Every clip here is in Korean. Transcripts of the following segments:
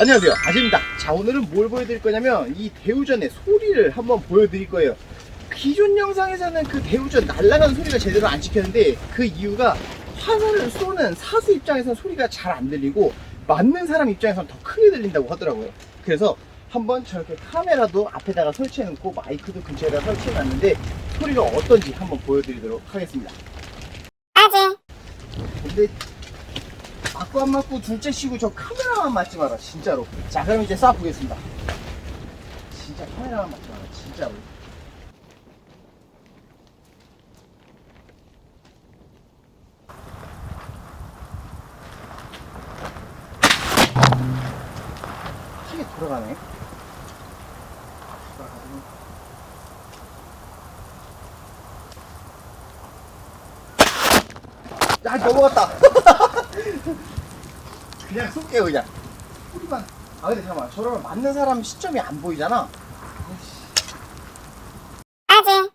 안녕하세요. 아재입니다 자 오늘은 뭘 보여드릴 거냐면 이 대우전의 소리를 한번 보여드릴 거예요. 기존 영상에서는 그 대우전 날아가는 소리가 제대로 안 찍혔는데 그 이유가 화살을 쏘는 사수 입장에서는 소리가 잘 안 들리고 맞는 사람 입장에서는 더 크게 들린다고 하더라고요. 그래서 한번 저렇게 카메라도 앞에다가 설치해 놓고 마이크도 근처에다 설치해 놨는데 소리가 어떤지 한번 보여드리도록 하겠습니다. 아재. 근데 맞고 안 맞고 둘째 치고 저 카메라만 맞지 마라 진짜로. 자 그럼 이제 쏴 보겠습니다. 진짜 카메라만 맞지 마라 진짜로. 크게 돌아가네. 야 넘어갔다 그냥 쏠게요 그냥. 소리만 아 근데 잠깐만. 저러면 맞는 사람 시점이 안 보이잖아. 아재.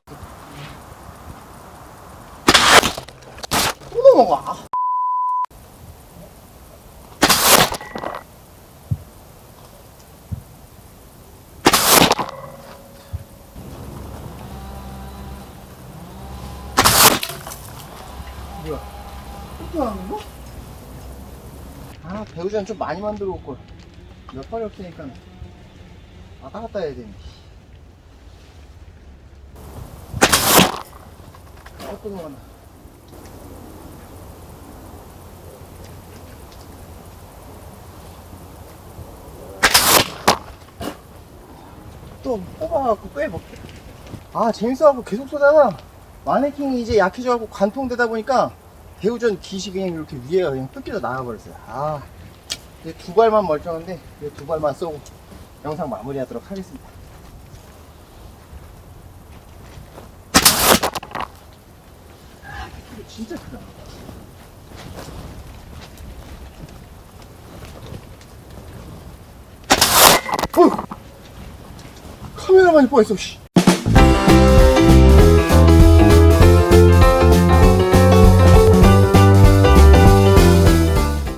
또 넘어가. 아. 뭐야? 또 나오는 거? 아 배우전 좀 많이 만들어 올걸 몇 발이 없으니까 왔다 갔다 해야 되네 어, 또 넘어간다 또 뽑아갖고 빼볼게 아 재밌어갖고 계속 쏘다가 마네킹이 이제 약해져갖고 관통되다 보니까 대우전 기시 그냥 이렇게 위에가 그냥 뜯겨져 나가버렸어요 아 이제 두 발만 멀쩡한데 이제 두 발만 쏘고 영상 마무리하도록 하겠습니다 아, 진짜 크다 어! 카메라만 이 뻔했어 씨.